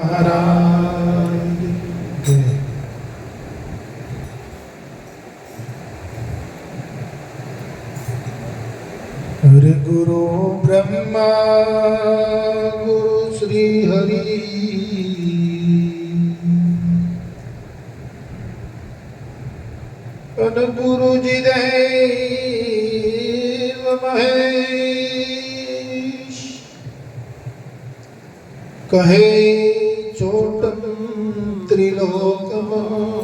મહારાજ જય. હરે ગુરુ બ્રહ્મા ગુરુ શ્રી હરિ અને ગુરુજી કહે ચોટમ ત્રિલોકમાં.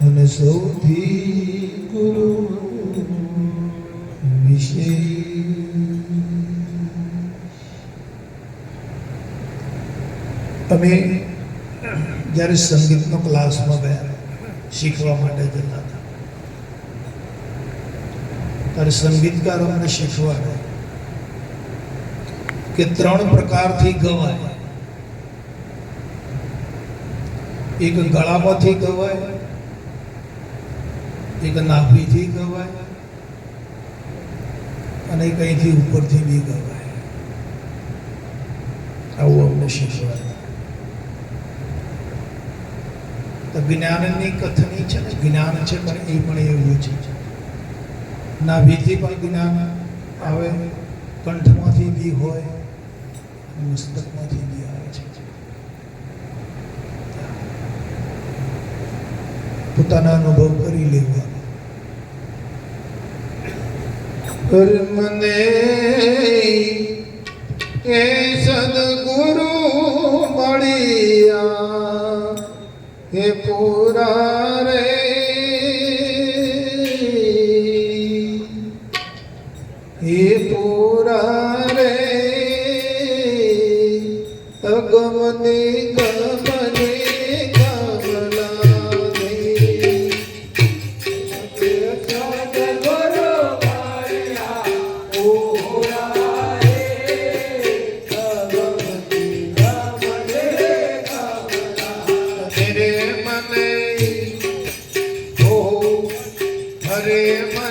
અને સૌથી ગુરુ વિશે. તમે જ્યારે સંગીતનો ક્લાસમાં ગયા, શીખવા માટે જતા હતા. ત્યારે સંગીતકારો અમને શીખવાડે. કે ત્રણ પ્રકારથી ગવાય. એક ગળામાંથી ગવાય, એક નાભીથી ગવાય, અને એક ઉપરથી બી ગવાય. આવું અમને શીખવાય તો જ્ઞાનની કથની છે ને, જ્ઞાન છે પણ એ પણ એવું છે. નાભીથી પણ જ્ઞાન આવે, કંઠમાંથી બી હોય મસ્તકમાંથી બી આવે છે. પોતાના અનુભવ કરી લેવા. મને એ સદગુરુ મળ્યા. હે પૂરા રે હરે મને હરે મને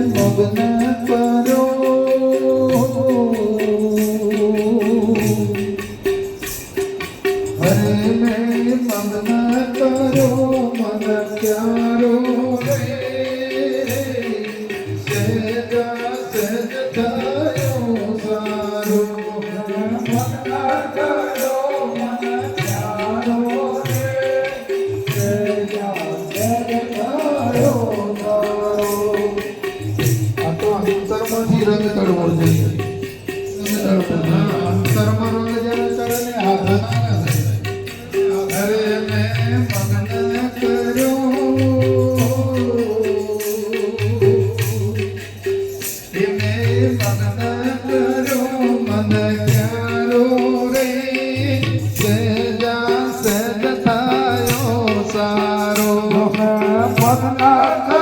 મગ્ન તમે તડવો જોઈએ તમે તડવો અંતરમાં રોગ જ્યારે ચડે આધાર આધારે મેં મગ્ન Father,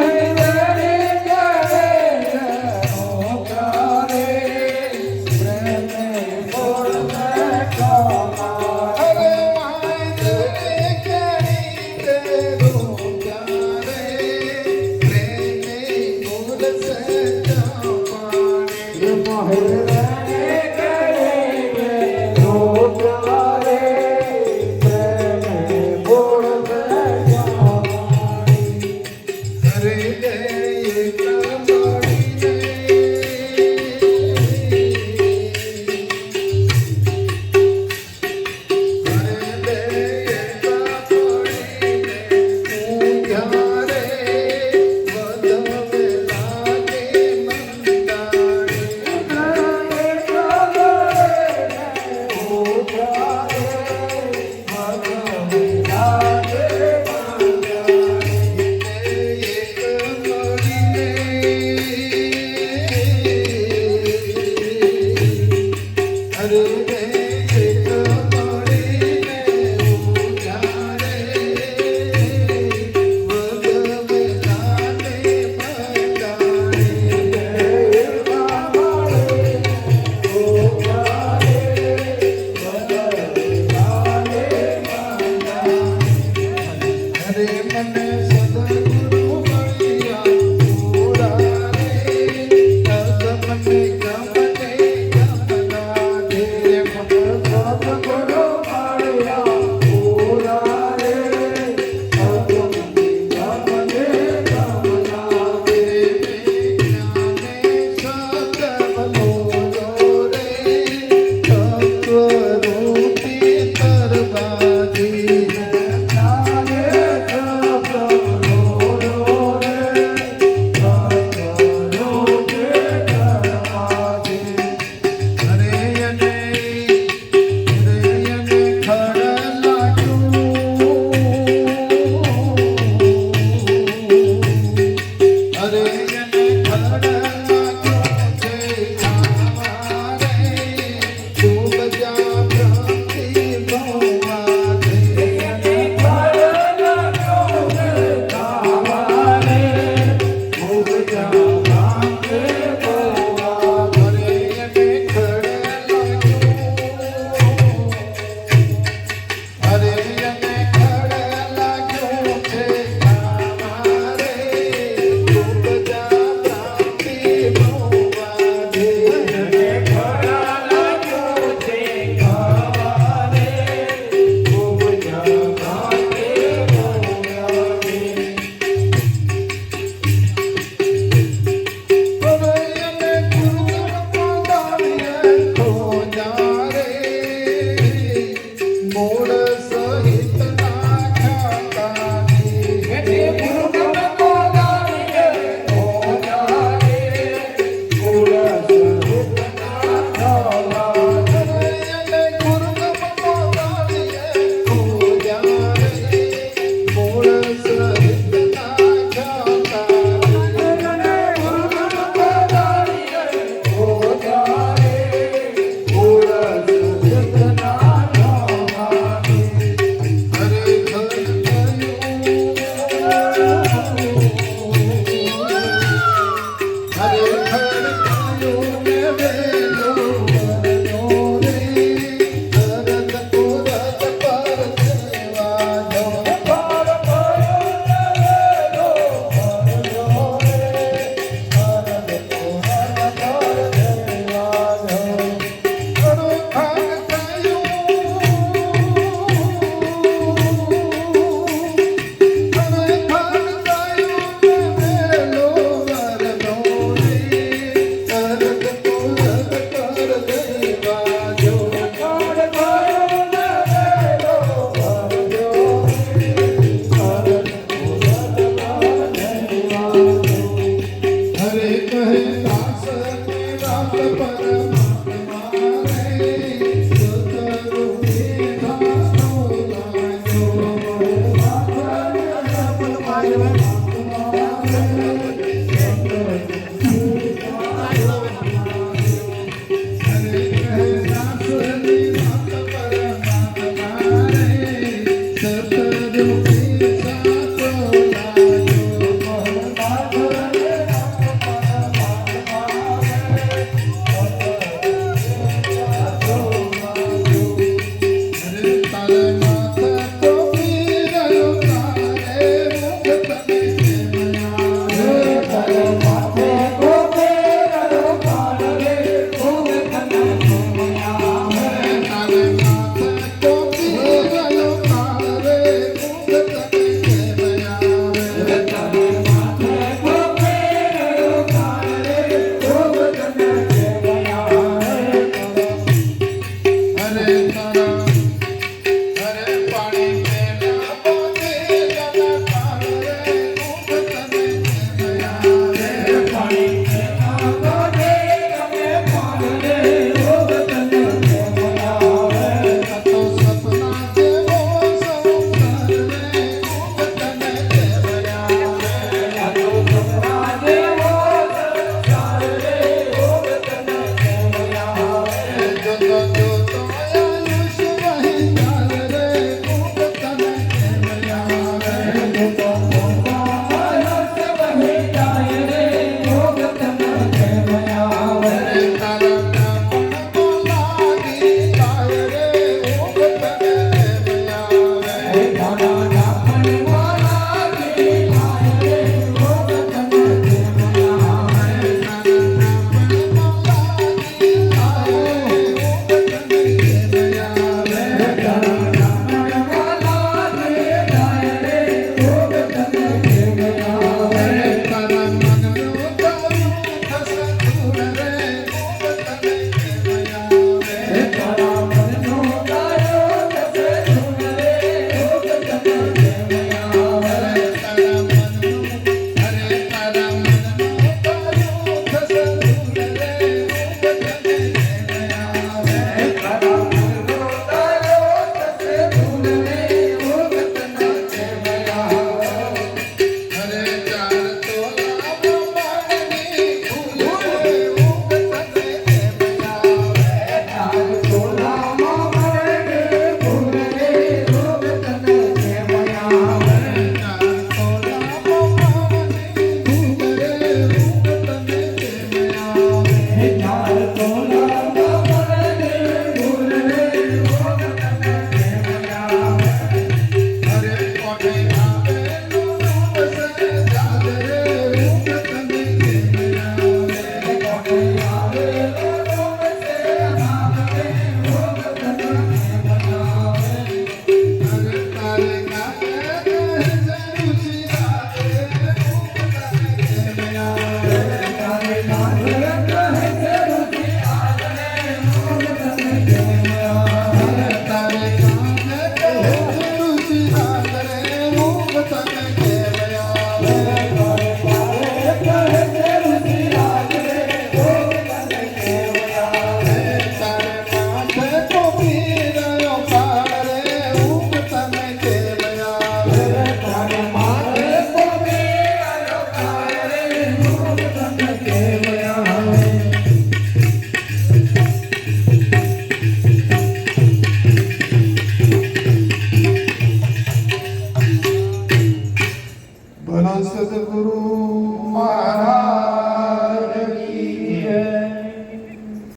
Hey!